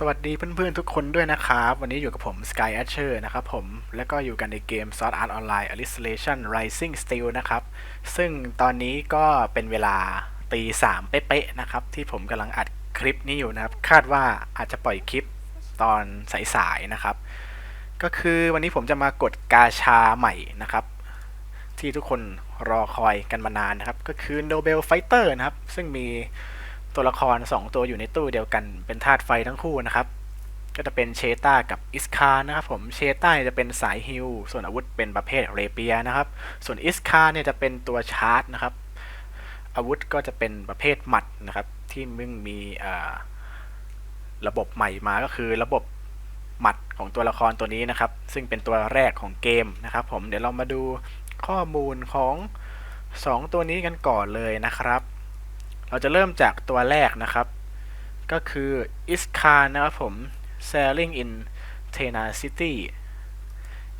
สวัสดีเพื่อนๆทุกคนด้วยนะครับ วันนี้อยู่กับผม Sky Asher นะครับผม แล้วก็อยู่กันในเกม Sword Art Online Alicization Rising Steel นะครับ ซึ่งตอนนี้ก็เป็นเวลาตีสามเป๊ะๆนะครับ ที่ผมกำลังอัดคลิปนี้อยู่นะครับ คาดว่าอาจจะปล่อยคลิปตอนสายๆนะครับ ก็คือวันนี้ผมจะมากดกาชาใหม่นะครับ ที่ทุกคนรอคอยกันมานานนะครับ ก็คือ Nobel Fighter นะครับ ซึ่งมี ตัวละคร 2 ตัวอยู่ในตู้เดียวกันเป็นธาตุไฟทั้งคู่นะครับ ก็จะเป็นเชตากับอิสคานะครับผมเชตาจะเป็นสายฮิลส่วนอาวุธเป็นประเภทเรเปียนะครับ ส่วนอิสคาเนี่ยจะเป็นตัวชาร์จนะครับ อาวุธก็จะเป็นประเภทหมัดนะครับ ที่มึงมีระบบใหม่มาก็คือระบบหมัดของตัวละครตัวนี้นะครับ ซึ่งเป็นตัวแรกของเกมนะครับ ผมเดี๋ยวเรามาดูข้อมูลของ 2 ตัวนี้กันก่อนเลยนะครับ เราจะเริ่มจากตัวแรกนะครับ ก็คือ i s k a n นะครับผม Sailing in Tenacity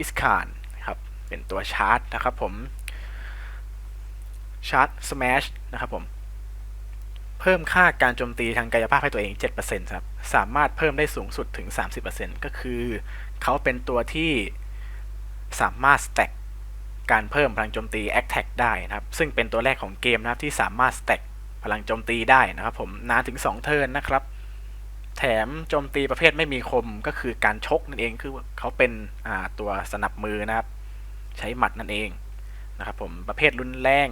i s k a n ครับเป็นตัวชาร์จนะครับผมชาร์จ Smash นะครับผมเพิ่มค่าการโจมตีทางกายภาพให้ตัวเอง 7%ครับ สามารถเพิ่มได้สูงสุดถึง 30%ก็คือเขาเป็นตัวที่สามารถ stack การเพิ่มพลังโจมตี Attack ได้นะครับ ซึ่งเป็นตัวแรกของเกมนะครับที่สามารถ stack พลังโจมตีได้นะครับผมนานถึง 2 เทิร์นนะครับ แถมโจมตีประเภทไม่มีคมก็คือการชกนั่นเองคือเขาเป็นตัวสนับมือนะครับ ใช้หมัดนั่นเองนะครับผมประเภทรุนแรง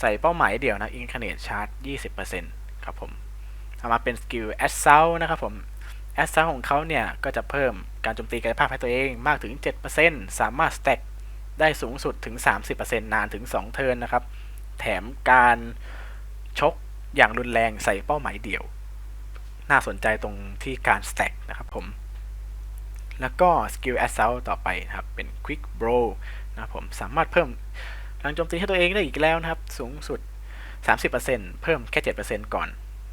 ใส่เป้าหมายเดียวนะอินคาเนตชาร์จ20%ครับผมเอามาเป็นสกิลแอสเซลนะครับผมแอสเซลของเขาเนี่ย ก็จะเพิ่มการโจมตีกายภาพให้ตัวเองมากถึง 7%สามารถสแต็กได้สูงสุดถึง 30%นานถึง 2 เทิร์นนะครับ แถมการ ชกอย่างรุนแรงใส่เป้าหมายเดี่ยว น่าสนใจตรงที่การสแต็กนะครับผม แล้วก็สกิลแอสเซลต่อไปนะครับ เป็น Quick Blow นะครับผมสามารถเพิ่มพลังโจมตีให้ตัวเองได้อีกแล้วนะครับ สูงสุด 30%เพิ่มแค่ 7%ก่อน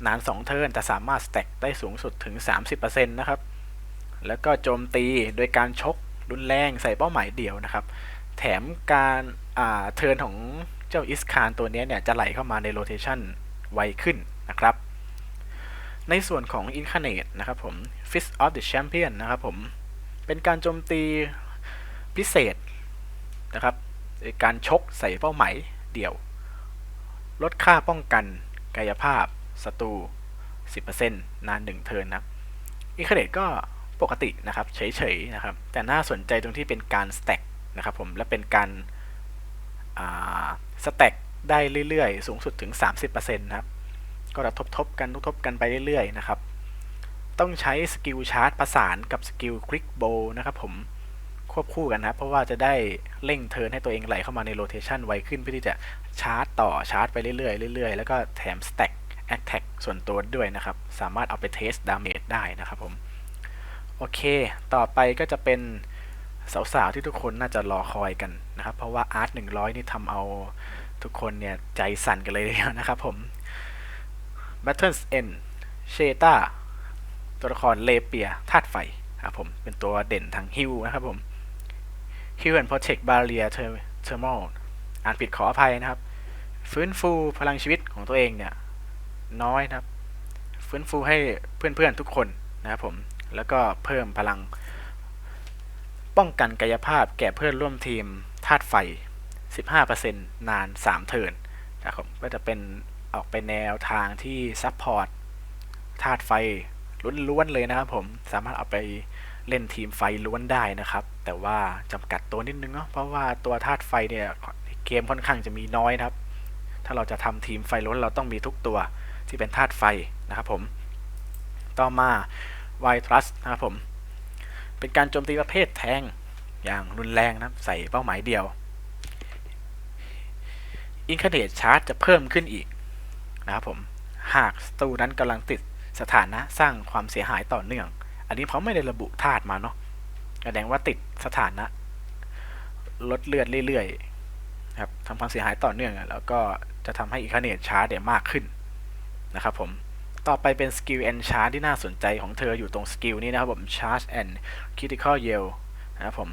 นาน 2 เทิร์นแต่สามารถสแต็กได้สูงสุดถึง 30%นะครับ แล้วก็โจมตีโดยการชกรุนแรงใส่เป้าหมายเดี่ยวนะครับ แถมการเทิร์นของ จ้าอิสคานตัวนี้เนี่ยจะไหลเข้ามาในโรเทชันไวขึ้นนะครับ ในส่วนของ Incarnate นะครับผม Fist of the Champion นะครับผม เป็นการโจมตีพิเศษนะครับ การชกใส่เป้าหมายเดี่ยว ลดค่าป้องกันกายภาพศัตรู 10%นาน 1 เทิร์นนะอินคาเนตก็ปกตินะครับ เฉยๆนะครับ แต่น่าสนใจตรงที่เป็นการสแต็กนะครับผม และเป็นการ สแต็กได้เรื่อยๆ สูงสุดถึง 30%นะครับ ก็จะทบๆกันทบๆกันไปเรื่อยๆ นะครับ ต้องใช้สกิลชาร์จประสานกับสกิลคลิกโบนะครับผมควบคู่กันนะเพราะว่าจะได้เร่งเทิร์นให้ตัวเองไหลเข้ามาในโรเทชันไวขึ้นเพื่อที่จะชาร์จต่อชาร์จไปเรื่อยๆเรื่อยๆ แล้วก็แถมสแต็กแอคแท็กส่วนตัวด้วยนะครับ สามารถเอาไปเทสดาเมจได้นะครับผม โอเค ต่อไปก็จะเป็น สาวๆที่ทุกคนน่าจะรอคอยกันนะครับ เพราะว่าอาร์ตหนึ่งร้อยนี่ทำเอาทุกคนเนี่ย ใจสั่นกันเลยนะครับผม Battles End เชตาตัวละครเลเปียธาตุไฟครับผม เป็นตัวเด่นทางฮิวนะครับผม Heal and Protect Barrier Thermal อ่านผิดขออภัยนะครับ ฟื้นฟูพลังชีวิตของตัวเองเนี่ย น้อยนะครับ ฟื้นฟูให้เพื่อนๆทุกคนนะครับผม แล้วก็เพิ่มพลัง ป้องกันกายภาพแก่เพื่อนร่วมทีมธาตุไฟ 15%นาน 3 เทิร์นนะครับ ก็จะเป็นออกไปแนวทางที่ซับพอร์ตธาตุไฟล้วนๆเลยนะครับผม สามารถเอาไปเล่นทีมไฟล้วนได้นะครับ แต่ว่าจำกัดตัวนิดนึงเนาะ เพราะว่าตัวธาตุไฟเนี่ยเกมค่อนข้างจะมีน้อยนะครับ ถ้าเราจะทำทีมไฟล้วนเราต้องมีทุกตัวที่เป็นธาตุไฟนะครับผม ต่อมาไวทรัสนะครับผม เป็นการโจมตีประเภทแทง อย่างรุนแรงนะใส่เป้าหมายเดียวอินคาเดตชาร์จจะเพิ่มขึ้นอีกนะครับผม หากสตูนั้นกำลังติดสถานะสร้างความเสียหายต่อเนื่อง อันนี้เขาไม่ได้ระบุธาตุมาเนาะแสดงว่าติดสถานะ ลดเลือดเรื่อยๆครับทำความเสียหายต่อเนื่อง แล้วก็จะทำให้อินคาเนตชาร์จเดี๋ยมากขึ้นนะครับผม ต่อไปเป็นสกิลแอนชาร์ที่น่าสนใจของเธออยู่ตรงสกิลนี้นะครับผม Charge and Critical Yell นะครับผม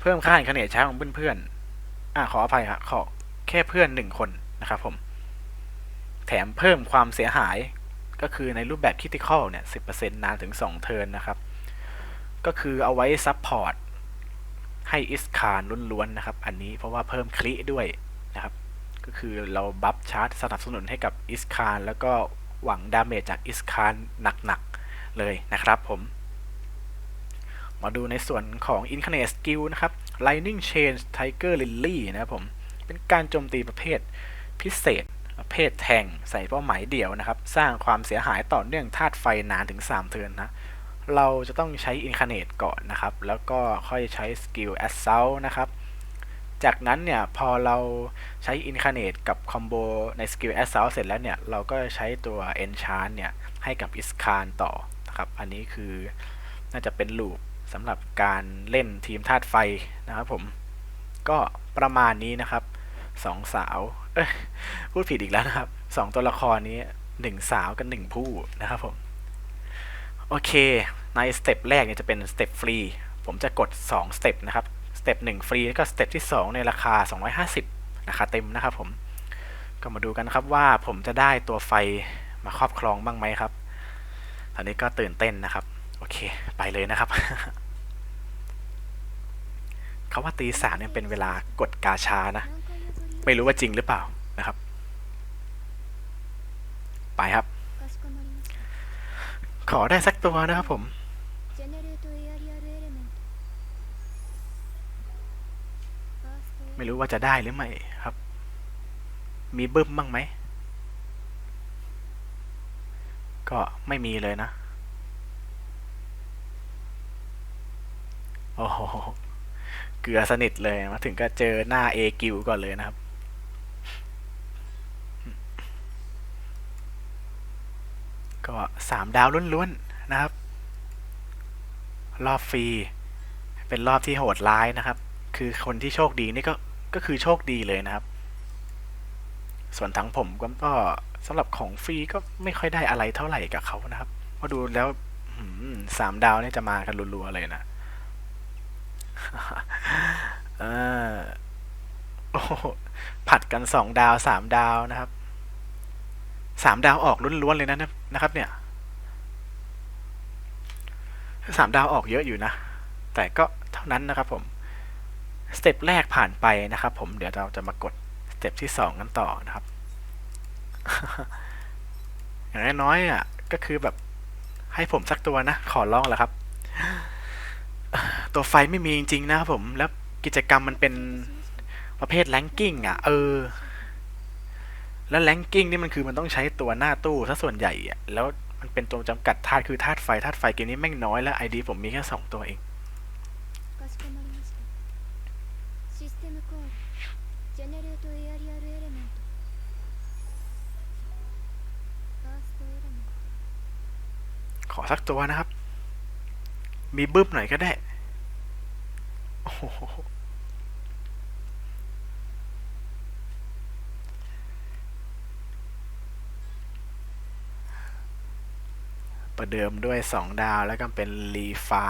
เพิ่มค่าคะแนนชาร์ของเพื่อนๆอ่าขออภัยครับขอแค่เพื่อนหนึ่งคนนะครับผม แถมเพิ่มความเสียหายก็คือในรูปแบบ Critical เนี่ย10%นานถึง 2 เทิร์นนะครับ ก็คือเอาไว้ซัพพอร์ตให้อิสคานล้วนๆนะครับ อันนี้เพราะว่าเพิ่มคลิด้วยนะครับ ก็คือเราบัฟชาร์จสนับสนุนให้กับอิสคานแล้วก็ หวังดาเมจจากอิสคานหนักๆ เลยนะครับผม มาดูในส่วนของ Incarnate Skill นะครับ Lightning Chain Tiger Lily นะครับผม เป็นการโจมตีประเภทพิเศษประเภทแทงใส่เป้าหมายเดี่ยวนะครับ สร้างความเสียหายต่อเนื่องธาตุไฟนานถึง 3 เทิร์นนะเราจะต้องใช้ Incarnate ก่อนนะครับ แล้วก็ค่อยใช้ Skill Assault นะครับ จากนั้นเนี่ยพอเราใช้ Incarnate กับคอมโบใน Skill Assault เสร็จแล้วเนี่ย เราก็ใช้ตัว Enchant เนี่ย ให้กับ i s k a n ต่อนะครับ อันนี้คือน่าจะเป็นลูปสำหรับการเล่นทีมธาตุไฟนะครับผม ก็ประมาณนี้นะครับสองสาวพูดผิดอีกแล้วนะครับสองตัวละครนี้หนึ่งสาวกับหนึ่งผู้นะครับผม โอเค ในสเต็ปแรกเนี่ยจะเป็นสเต็ปฟรี ผมจะกด2สเต็ปนะครับ ต็ปหนึ่งฟรีแล้วก็สเต็ปที่ 2 ในราคา 250 ราคาเต็มนะครับผม ก็มาดูกันครับว่าผมจะได้ตัวไฟมาครอบครองบ้างไหมครับ ตอนนี้ก็ตื่นเต้นนะครับ โอเค ไปเลยนะครับเขาว่าตีสามเนี่ยเป็นเวลากดกาชานะ ไม่รู้ว่าจริงหรือเปล่านะครับ ไปครับ ขอได้สักตัวนะครับผม ไม่รู้ว่าจะได้หรือไม่ครับ มีบึ้มบ้างไหม ก็ไม่มีเลยนะ โอ้โห เกือสนิทเลยมาถึงก็เจอหน้าเอกิวก่อนเลยนะครับก็สามดาวล้วนๆนะครับ รอบฟรี เป็นรอบที่โหดร้ายนะครับ คือคนที่โชคดีนี่ก็ ก็คือโชคดีเลยนะครับ ส่วนทั้งผมก็สำหรับของฟรีก็ไม่ค่อยได้อะไรเท่าไหร่กับเขานะครับเพราดูแล้วสามดาวนี่จะมากันรัวๆเลยนะเออโอ้ผัดกันสองดาวสามดาวนะครับสามดาวออกล้วนๆเลยนะนะครับ เนี่ยสามดาวออกเยอะอยู่นะ แต่ก็เท่านั้นนะครับผม สเต็ปแรกผ่านไปนะครับ ผมเดี๋ยวเราจะมากดสเต็ปที่สองกันต่อนะครับ อย่างน้อยๆอะก็คือแบบให้ผมสักตัวนะ ขอร้องแหละครับ ตัวไฟไม่มีจริงๆนะครับผมแล้วกิจกรรมมันเป็นประเภทแลงกิ้งอะ เออ แล้วแลงกิ้งนี่มันคือมันต้องใช้ตัวหน้าตู้ซะส่วนใหญ่อะแล้วมันเป็นตัวจำกัดธาตุคือธาตุไฟธาตุไฟเกมนี้แม่งน้อยแล้วไอดีผมมีแค่สองตัวเอง ステムコールジェネレートエアリアルエレメントขอสักตัวนะครับ มีบึ้มหน่อยก็ได้ประเดิมด้วยสองดาวแล้วก็เป็นรีฟา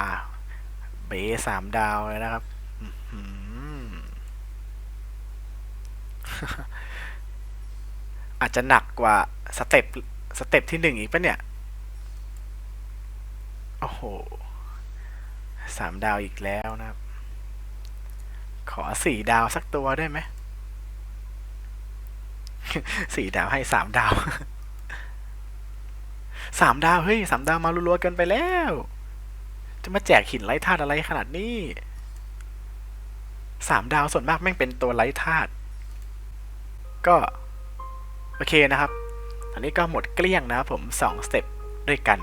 เบสามดาวเลยนะครับ อาจจะหนักกว่าสเต็ปสเต็ปที่หนึ่งอีกปะเนี่ย โอ้โหสามดาวอีกแล้วนะครับ ขอสี่ดาวสักตัวได้ไหมสี่ดาวให้สามดาวสามดาว เฮ้ยสามดาวมารัวๆเกินไปแล้ว จะมาแจกหินไร้ธาตุอะไรขนาดนี้สามดาวส่วนมากแม่งเป็นตัวไร้ธาตุ ก็ โอเคนะครับ ตอนนี้ก็หมดเกลี้ยงนะครับผมสองสเต็ปด้วยกัน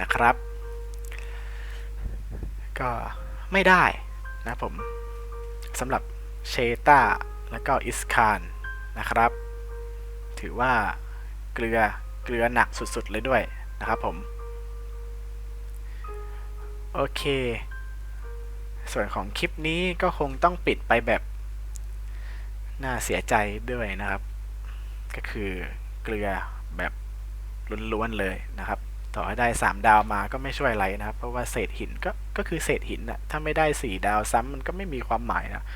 นะครับ ก็ไม่ได้นะผมสำหรับเชตาแล้วก็อิสคานนะครับ ถือว่าเกลือเกลือหนักสุดๆเลยด้วยนะครับผม โอเค ส่วนของคลิปนี้ก็คงต้องปิดไปแบบ น่าเสียใจด้วยนะครับ ก็คือเกลือแบบล้วนๆเลยนะครับ ต่อให้ได้ 3 ดาวมาก็ไม่ช่วยอะไรนะครับ เพราะว่าเศษหินก็ก็คือเศษหินนะถ้าไม่ได้ 4 ดาวซ้ำมันก็ไม่มีความหมายนะ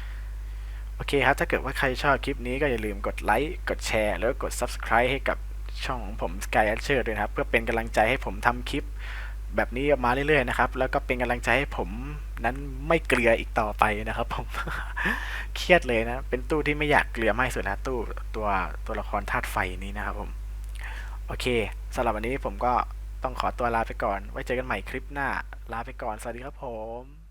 โอเคครับ ถ้าเกิดว่าใครชอบคลิปนี้ก็อย่าลืมกดไลค์ กดแชร์ แล้วก็กด Subscribe ให้กับช่องของผม Sky a s h e r ด้วยนะครับ เพื่อเป็นกำลังใจให้ผมทำคลิป แบบนี้มาเรื่อยๆนะครับ แล้วก็เป็นกำลังใจให้ผมนั้นไม่เกลืออีกต่อไปนะครับผมเครียดเลยนะ เป็นตู้ที่ไม่อยากเกลือมากสุดนะตู้ตัวตัวละครธาตุไฟนี้นะครับผม โอเคสำหรับวันนี้ผมก็ต้องขอตัวลาไปก่อน ไว้เจอกันใหม่คลิปหน้า ลาไปก่อน สวัสดีครับผม